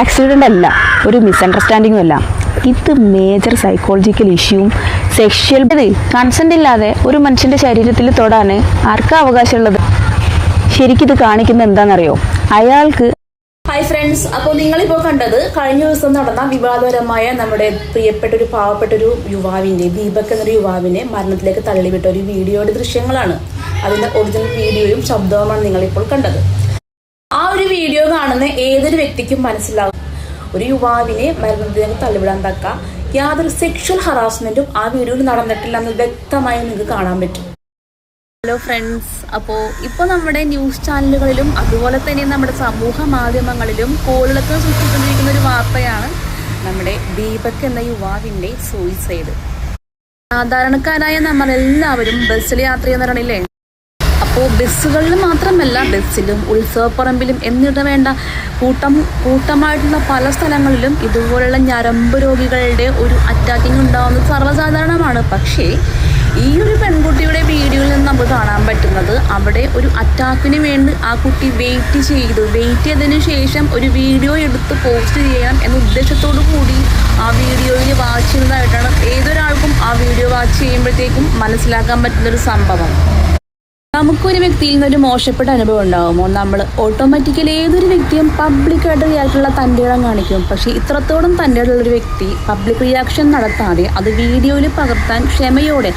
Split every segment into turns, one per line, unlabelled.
Accident അല്ല ഒരു മിസ്അണ്ടർസ്റ്റാൻഡിങ്ങും അല്ല. ഇത് മേജർ സൈക്കോളജിക്കൽ ഇഷ്യൂവും സെക്ഷൽ കൺസെന്റ് ഇല്ലാതെ ഒരു മനുഷ്യന്റെ ശരീരത്തിൽ തൊടാൻ ആർക്കാ അവകാശമുള്ളത്? ശരിക്കിത് കാണിക്കുന്നത് എന്താണെന്നറിയോ? അയാൾക്ക്
ഹായ് ഫ്രണ്ട്സ് അപ്പോൾ നിങ്ങളിപ്പോൾ കണ്ടത് കഴിഞ്ഞ ദിവസം നടന്ന വിവാദപരമായ നമ്മുടെ പ്രിയപ്പെട്ട ഒരു പാവപ്പെട്ട ഒരു യുവാവിന്റെ ദീപക് എന്നൊരു യുവാവിനെ മരണത്തിലേക്ക് തള്ളിവിട്ട ഒരു വീഡിയോയുടെ ദൃശ്യങ്ങളാണ്. അതിന്റെ ഒറിജിനൽ വീഡിയോയും ശബ്ദവുമാണ് നിങ്ങളിപ്പോൾ കണ്ടത്. കാണുന്ന ഏതൊരു വ്യക്തിക്കും മനസ്സിലാകും ഒരു യുവാവിനെ മരണത്തിലേക്ക് തള്ളിവിടാൻ തക്ക. യാതൊരു സെക്ഷൽ ഹറാസ്മെന്റും ആ വീഡിയോയിൽ നടന്നിട്ടില്ല എന്ന് വ്യക്തമായി നിങ്ങൾക്ക് കാണാൻ പറ്റും. ഹലോ ഫ്രണ്ട്സ് അപ്പോൾ ഇപ്പോൾ നമ്മുടെ ന്യൂസ് ചാനലുകളിലും അതുപോലെ തന്നെ നമ്മുടെ സമൂഹ മാധ്യമങ്ങളിലും കോളിളക്കം സൃഷ്ടിച്ചുകൊണ്ടിരിക്കുന്ന ഒരു വാർത്തയാണ് നമ്മുടെ ദീപക് എന്ന യുവാവിന്റെ സൂയിസൈഡ് സാധാരണക്കാരായ നമ്മളെല്ലാവരും ബസ്സിൽ യാത്ര ചെയ്യുന്നവരാണില്ലേ അപ്പോൾ ബസ്സുകളിൽ മാത്രമല്ല ബസ്സിലും ഉത്സവപ്പറമ്പിലും എന്നിട്ട് വേണ്ട കൂട്ടം കൂട്ടമായിട്ടുള്ള പല സ്ഥലങ്ങളിലും ഇതുപോലുള്ള ഞരമ്പ് രോഗികളുടെ ഒരു അറ്റാക്കിംഗ് ഉണ്ടാകുന്നത് സർവസാധാരണമാണ്. പക്ഷേ ഈ ഒരു പെൺകുട്ടിയുടെ വീഡിയോയിൽ നിന്ന് നമുക്ക് കാണാൻ പറ്റുന്നത് അവിടെ ഒരു അറ്റാക്കിന് വേണ്ടി ആ കുട്ടി വെയിറ്റ് ചെയ്തു. വെയിറ്റ് ചെയ്തതിന് ശേഷം ഒരു വീഡിയോ എടുത്ത് പോസ്റ്റ് ചെയ്യണം എന്ന ഉദ്ദേശത്തോടു കൂടി ആ വീഡിയോയിൽ വാച്ച് ചെയ്യുന്നതായിട്ടാണ് ഏതൊരാൾക്കും ആ വീഡിയോ വാച്ച് ചെയ്യുമ്പോഴത്തേക്കും മനസ്സിലാക്കാൻ പറ്റുന്നൊരു സംഭവം. നമുക്കൊരു വ്യക്തിയിൽ നിന്നൊരു മോശപ്പെട്ട അനുഭവം ഉണ്ടാകുമോ നമ്മൾ ഓട്ടോമാറ്റിക്കലി ഏതൊരു വ്യക്തിയും പബ്ലിക്കായിട്ട് റിയാക്റ്റുള്ള തന്റെ ഇടം കാണിക്കും. പക്ഷേ ഇത്രത്തോളം തന്റെ ഒരു വ്യക്തി പബ്ലിക് റിയാക്ഷൻ നടത്താതെ അത് വീഡിയോയിൽ പകർത്താൻ ക്ഷമയോടെ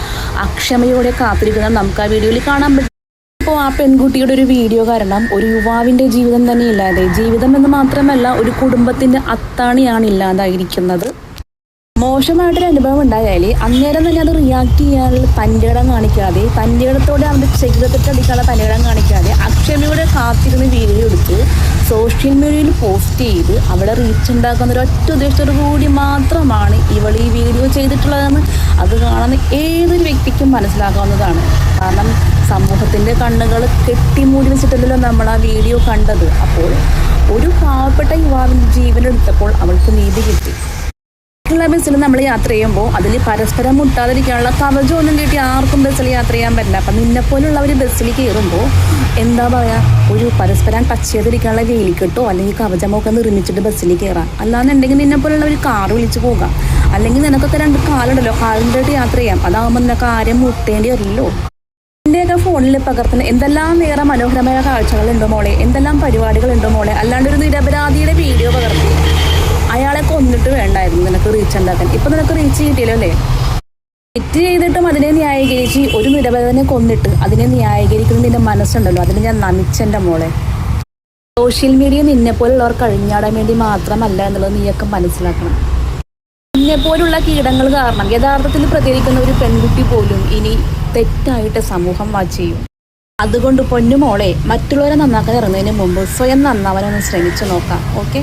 അക്ഷമയോടെ കാത്തിരിക്കുന്നത് നമുക്ക് ആ വീഡിയോയിൽ കാണാൻ പറ്റും. ഇപ്പോൾ ആ പെൺകുട്ടിയുടെ ഒരു വീഡിയോ കാരണം ഒരു യുവാവിന്റെ ജീവിതം തന്നെ ഇല്ലാതെ ജീവിതം എന്ന് മാത്രമല്ല ഒരു കുടുംബത്തിന്റെ അത്താണിയാണ് ഇല്ലാതായിരിക്കുന്നത്. മോശമായിട്ടൊരു അനുഭവം ഉണ്ടായാൽ അന്നേരം തന്നെ അത് റിയാക്ട് ചെയ്യാൻ പഞ്ചകടം കാണിക്കാതെ തന്റെ ഇടത്തോടെ അവന്റെ ശരീരത്തിട്ടടിക്കാനുള്ള ഇടം കാണിക്കാതെ അക്ഷമയോടെ കാത്തിരുന്ന് വീഡിയോ എടുത്ത് സോഷ്യൽ മീഡിയയിൽ പോസ്റ്റ് ചെയ്ത് അവിടെ റീച്ച് ഉണ്ടാക്കുന്ന ഒരു ഒറ്റ ഉദ്ദേശത്തോടു കൂടി മാത്രമാണ് ഇവൾ ഈ വീഡിയോ ചെയ്തിട്ടുള്ളതെന്ന് അത് കാണുന്ന ഏതൊരു വ്യക്തിക്കും മനസ്സിലാക്കാവുന്നതാണ് കാരണം സമൂഹത്തിന്റെ കണ്ണുകൾ കെട്ടിമൂടി വെച്ചിട്ടല്ലോ നമ്മൾ ആ വീഡിയോ കണ്ടത്. അപ്പോൾ ഒരു പാവപ്പെട്ട യുവാവിന്റെ ജീവനെടുത്തപ്പോൾ അവൾക്ക് നീതി കിട്ടി. ഉള്ള ബസ്സിൽ നമ്മൾ യാത്ര ചെയ്യുമ്പോൾ അതിൽ പരസ്പരം മുട്ടാതിരിക്കാനുള്ള കവചമൊന്നും കിട്ടി ആർക്കും ബസ്സിൽ യാത്ര ചെയ്യാൻ പറ്റില്ല. അപ്പം നിന്നെ പോലുള്ളവർ ബസ്സിൽ കയറുമ്പോൾ എന്താ പറയുക ഒരു പരസ്പരം ടച്ച് ചെയ്തിരിക്കാനുള്ള വേലിക്കെട്ടോ അല്ലെങ്കിൽ കവചമോ ഒക്കെ നിർമ്മിച്ചിട്ട് ബസ്സിൽ കയറാം. അല്ലാന്നുണ്ടെങ്കിൽ നിന്നെ പോലുള്ള ഒരു കാർ വിളിച്ച് പോകാം. അല്ലെങ്കിൽ നിനക്കൊക്കെ രണ്ട് കാലുണ്ടല്ലോ കാലിന്റെ യാത്ര ചെയ്യാം. അതാകുമ്പോൾ നിനക്ക് ആരും മുട്ടേണ്ടി വരില്ലല്ലോ. എന്റെയൊക്കെ ഫോണിൽ പകർത്തുന്ന എന്തെല്ലാം വേറെ മനോഹരമായ കാഴ്ചകളുണ്ടോ മോളെ? എന്തെല്ലാം പരിപാടികളുണ്ടോ മോളെ? അല്ലാണ്ട് ഒരു നിരപരാധിയുടെ വീഡിയോ പകർത്തി അയാളെ കൊന്നിട്ട് വേണ്ടായിരുന്നു നിനക്ക് റീച്ച് ഉണ്ടാക്കാൻ. ഇപ്പൊ നിനക്ക് റീച്ച് കിട്ടിയല്ലോ അല്ലേ? തെറ്റ് ചെയ്തിട്ടും അതിനെ ന്യായീകരിച്ച് ഒരു നിരപരാധിനെ കൊന്നിട്ട് അതിനെ ന്യായീകരിക്കുന്ന നിന്റെ മനസ്സുണ്ടല്ലോ. അതിന് ഞാൻ നമിച്ചെന്റെ മോളെ. സോഷ്യൽ മീഡിയ നിന്നെ പോലുള്ളവർ കഴിഞ്ഞാടാൻ വേണ്ടി മാത്രമല്ല എന്നുള്ളത് നീയൊക്കെ മനസ്സിലാക്കണം. നിന്നെ പോലുള്ള കീടങ്ങൾ കാരണം യഥാർത്ഥത്തിൽ പ്രതികരിക്കുന്ന ഒരു പെൺകുട്ടി പോലും ഇനി തെറ്റായിട്ട് സമൂഹം വാച്ച് ചെയ്യും. അതുകൊണ്ട് പൊന്നുമോളെ മറ്റുള്ളവരെ നന്നാക്കാൻ ഇറങ്ങുന്നതിന് മുമ്പ് സ്വയം നന്നാവാനൊന്ന് ശ്രമിച്ചു നോക്കാം. ഓക്കെ